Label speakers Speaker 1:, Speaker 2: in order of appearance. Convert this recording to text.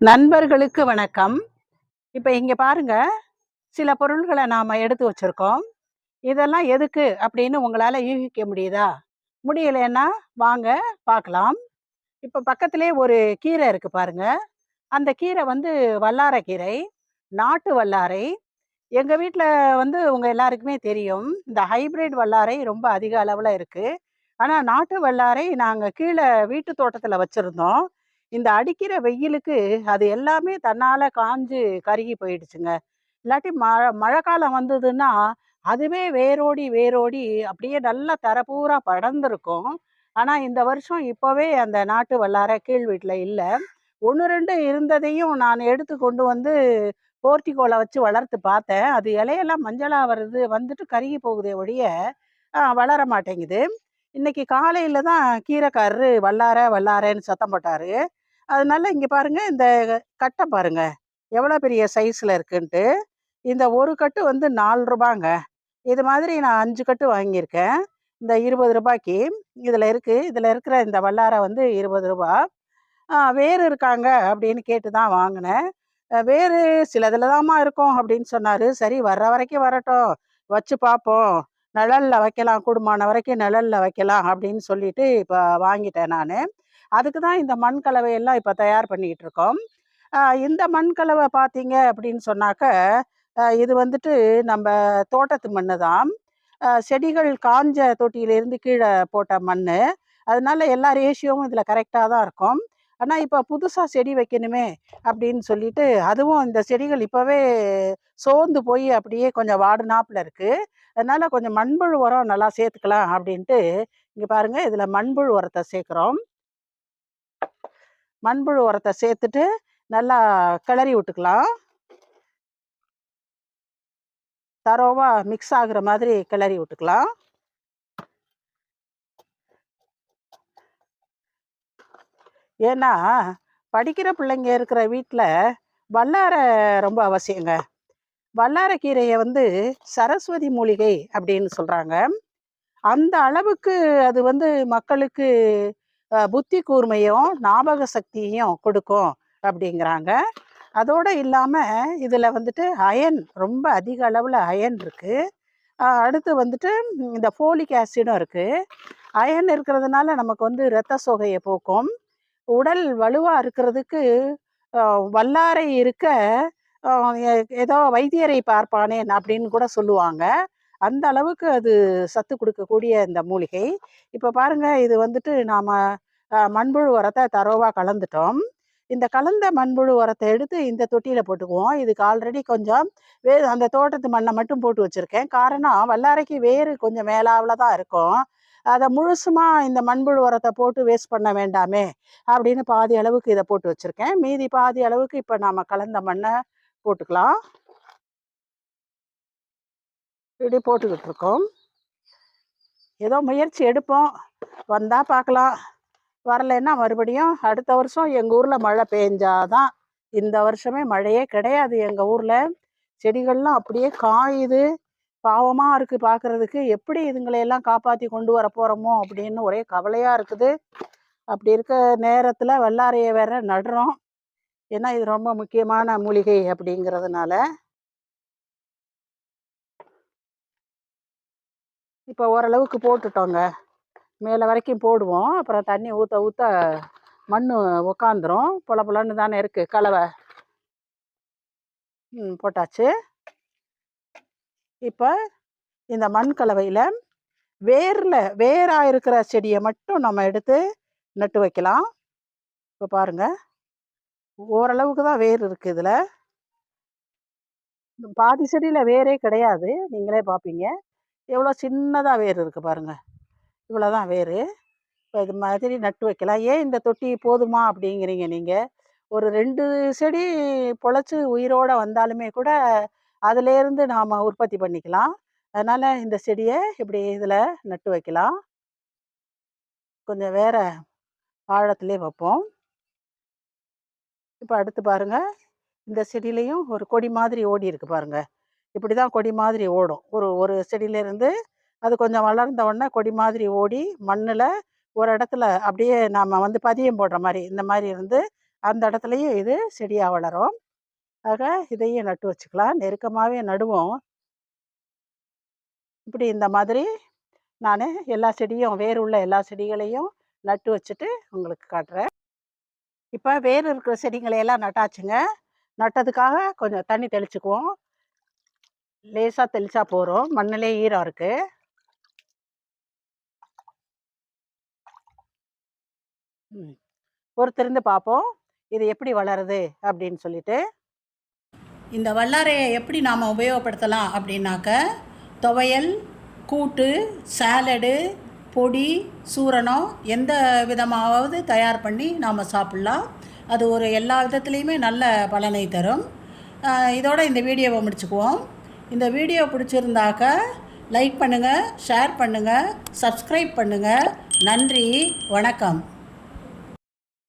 Speaker 1: நண்பர்களுக்கு வணக்கம். இப்போ இங்கே பாருங்க சில பொருள்களை நாம் எடுத்து வச்சிருக்கோம். இதெல்லாம் எதுக்கு அப்படின்னு உங்களால் யூகிக்க முடியுதா? முடியலைன்னா வாங்க பார்க்கலாம். இப்போ பக்கத்திலே ஒரு கீரை இருக்குது பாருங்க. அந்த கீரை வந்து வல்லாரைக்கீரை நாட்டு வல்லாரை. எங்கள் வீட்டில் வந்து உங்கள் எல்லாருக்குமே தெரியும் இந்த ஹைபிரிட் வல்லாரை ரொம்ப அதிக அளவில் இருக்குது ஆனால் நாட்டு வல்லாரை நாங்கள் கீழே வீட்டு தோட்டத்தில் வச்சுருந்தோம். இந்த அடிக்கிற வெயிலுக்கு அது எல்லாமே தன்னால் காஞ்சு கருகி போயிடுச்சுங்க. இல்லாட்டி மழை மழைக்காலம் வந்ததுன்னா, அதுவே வேரோடி வேரோடி அப்படியே நல்லா தரப்பூரா படர்ந்துருக்கும் ஆனால் இந்த வருஷம் இப்போவே அந்த நாட்டு வல்லார கீழ் வீட்டில் இல்லை ஒன்று ரெண்டு இருந்ததையும் நான் எடுத்து கொண்டு வந்து போர்ட்டிகோல வச்சு வளர்த்து பார்த்தேன். அது இலையெல்லாம் மஞ்சளாக வருது, வந்துட்டு கருகி போகுதே ஒழிய, வளர மாட்டேங்குது. இன்னைக்கு காலையில் தான் கீரைக்காரரு வல்லார வல்லாரன்னு சத்தம் போட்டார் அதனால இங்கே பாருங்க, இந்த கட்டை பாருங்க. எவ்வளோ பெரிய சைஸில் இருக்குன்ட்டு. இந்த ஒரு கட்டு வந்து நாலு ரூபாங்க இது மாதிரி நான் அஞ்சு கட்டு வாங்கியிருக்கேன். இந்த இருபது ரூபாய்க்கு இதில் இருக்குது இதில் இருக்கிற இந்த வல்லாரை வந்து இருபது ரூபா வேறு இருக்காங்க அப்படின்னு கேட்டு தான் வாங்கினேன் வேறு சிலதில் சிலதுல தாம்மா இருக்கும் அப்படின்னு சொன்னார் சரி வர்ற வரைக்கும் வரட்டும். வச்சு பார்ப்போம். நிழலில் வைக்கலாம். கூடுமான வரைக்கும் நிழலில் வைக்கலாம் அப்படின்னு சொல்லிட்டு இப்போ வாங்கிட்டேன் நான் அதுக்கு தான் இந்த மண் கலவையெல்லாம் இப்போ தயார் பண்ணிக்கிட்டு இருக்கோம். இந்த மண் கலவை பார்த்தீங்க அப்படின்னு சொன்னாக்க, இது வந்துட்டு நம்ம தோட்டத்து மண்ணு தான். செடிகள் காஞ்ச தொட்டியிலேருந்து கீழே போட்ட மண் அதனால எல்லா ரேஷியோவும் இதில் கரெக்டாக தான் இருக்கும். ஆனால் இப்போ புதுசாக செடி வைக்கணுமே அப்படின்னு சொல்லிட்டு, அதுவும் இந்த செடிகள் இப்போவே சோர்ந்து போய் அப்படியே கொஞ்சம் வாடுனாப்பில் இருக்குது அதனால் கொஞ்சம் மண்புழு உரம் நல்லா சேர்த்துக்கலாம் அப்படின்ட்டு, இங்கே பாருங்கள் இதில் மண்புழு உரத்தை சேர்க்குறோம் மண்புழு உரத்தை சேர்த்துட்டு, நல்லா கிளறி விட்டுக்கலாம். தரோவா மிக்ஸ் ஆகுற மாதிரி கிளறி விட்டுக்கலாம். ஏன்னா, படிக்கிற பிள்ளைங்க இருக்கிற வீட்டில் வல்லார ரொம்ப அவசியங்க. வல்லாரக்கீரையை வந்து சரஸ்வதி மூலிகை அப்படின்னு சொல்றாங்க. அந்த அளவுக்கு அது வந்து மக்களுக்கு புத்தி கூர்மையும், ஞாபக சக்தியையும் கொடுக்கும் அப்படிங்கிறாங்க. அதோட இல்லாமல் இதில் வந்துட்டு அயன் ரொம்ப அதிக அளவில் அயன் இருக்குது அடுத்து வந்துட்டு இந்த ஃபோலிக் ஆசிடும் இருக்குது அயன் இருக்கிறதுனால நமக்கு வந்து இரத்த சோகையை போக்கும். உடல் வலுவாக இருக்கிறதுக்கு வல்லாரை இருக்க எ ஏதோ வைத்தியரை பார்ப்பானேன் அப்படின்னு கூட சொல்லுவாங்க. அந்த அளவுக்கு அது சத்து கொடுக்கக்கூடிய இந்த மூலிகை. இப்போ பாருங்க இது வந்துட்டு நாம் மண்புழு உரத்தை தரோவாக கலந்துட்டோம். இந்த கலந்த மண்புழு உரத்தை எடுத்து இந்த தொட்டியில் போட்டுக்குவோம். இதுக்கு ஆல்ரெடி கொஞ்சம் வே அந்த தோட்டத்து மண்ணை மட்டும் போட்டு வச்சுருக்கேன் காரணம் வல்லாரைக்கு வேறு கொஞ்சம் மேலாவில் தான் இருக்கும். அதை முழுசுமா இந்த மண்புழு உரத்தை போட்டு வேஸ்ட் பண்ண வேண்டாமே அப்படின்னு பாதி அளவுக்கு இதை போட்டு வச்சுருக்கேன் மீதி பாதி அளவுக்கு இப்போ நாம் கலந்த மண்ணை போட்டுக்கலாம். இப்படி போட்டுக்கிட்டு இருக்கோம். ஏதோ முயற்சி எடுப்போம். வந்தால் பார்க்கலாம். வரலைன்னா மறுபடியும் அடுத்த வருஷம் எங்கள் ஊரில் மழை பெஞ்சாதான் இந்த வருஷமே மழையே கிடையாது எங்கள் ஊரில் செடிகள்லாம் அப்படியே காயுது. பாவமாக இருக்குது பார்க்குறதுக்கு எப்படி இதுங்களையெல்லாம் காப்பாற்றி கொண்டு வர போகிறோமோ அப்படின்னு ஒரே கவலையாக இருக்குது. அப்படி இருக்க நேரத்தில் வெள்ளாரையை வேற நடுறோம். ஏன்னா இது ரொம்ப முக்கியமான மூலிகை அப்படிங்கிறதுனால. இப்போ ஓரளவுக்கு போட்டுட்டோங்க. மேலே வரைக்கும் போடுவோம். அப்புறம் தண்ணி ஊற்ற ஊற்ற மண் உக்காந்துரும். பொல பொலன்னு தானே இருக்குது கலவை. ம் போட்டாச்சு. இப்போ இந்த மண் கலவையில் வேரில் வேராக இருக்கிற செடியை மட்டும் நம்ம எடுத்து நட்டு வைக்கலாம். இப்போ பாருங்கள் ஓரளவுக்கு தான் வேர் இருக்குது இதில் பாதி செடியில் வேரே கிடையாது. நீங்களே பார்ப்பீங்க. எவ்வளோ சின்னதாக வேர் இருக்குது பாருங்கள் இவ்வளோ தான் வேர் இப்போ இது மாதிரி நட்டு வைக்கலாம். ஏன் இந்த தொட்டி போதுமா அப்படிங்கிறீங்க நீங்கள் ஒரு ரெண்டு செடி பொழைச்சி உயிரோடு வந்தாலுமே கூட, அதிலேருந்து நாம் உற்பத்தி பண்ணிக்கலாம். அதனால் இந்த செடியை இப்படி இதில் நட்டு வைக்கலாம். கொஞ்சம் வேறு ஆழத்துலேயே வைப்போம். இப்போ அடுத்து பாருங்கள் இந்த செடியிலையும் ஒரு கொடி மாதிரி ஓடி இருக்குது பாருங்கள் இப்படி தான் கொடி மாதிரி ஓடும். ஒரு ஒரு செடியிலேருந்து அது கொஞ்சம் வளர்ந்த உடனே கொடி மாதிரி ஓடி, மண்ணில் ஒரு இடத்துல அப்படியே நாம் வந்து பதியம் போடுற மாதிரி இந்த மாதிரி இருந்து அந்த இடத்துலையும் இது செடியாக வளரும். ஆக இதையும் நட்டு வச்சுக்கலாம். நெருக்கமாகவே நடுவோம். இப்படி இந்த மாதிரி நான் எல்லா செடியும் வேர் உள்ள எல்லா செடிகளையும் நட்டு வச்சுட்டு உங்களுக்கு காட்டுறேன். இப்போ வேர் இருக்கிற செடிங்களையெல்லாம் நட்டாச்சுங்க. நட்டதுக்காக கொஞ்சம் தண்ணி தெளிச்சுக்குவோம். லேசாக தெளிச்சா போகிறோம் மண்ணிலே ஈரம் இருக்கு. ம். பொறுத்திருந்து பார்ப்போம் இது எப்படி வளருது அப்படின்னு சொல்லிட்டு. இந்த வல்லாரையை எப்படி நாம் உபயோகப்படுத்தலாம் அப்படின்னாக்க துவையல் கூட்டு சாலடு பொடி சூரணம் எந்த விதமாவது தயார் பண்ணி நாம் சாப்பிட்லாம். அது ஒரு எல்லா விதத்துலேயுமே நல்ல பலனை தரும். இதோட இந்த வீடியோவை முடிச்சுக்குவோம். இந்த வீடியோ பிடிச்சிருந்தாக்க லைக் பண்ணுங்கள் ஷேர் பண்ணுங்கள் சப்ஸ்கிரைப் பண்ணுங்கள் நன்றி வணக்கம்.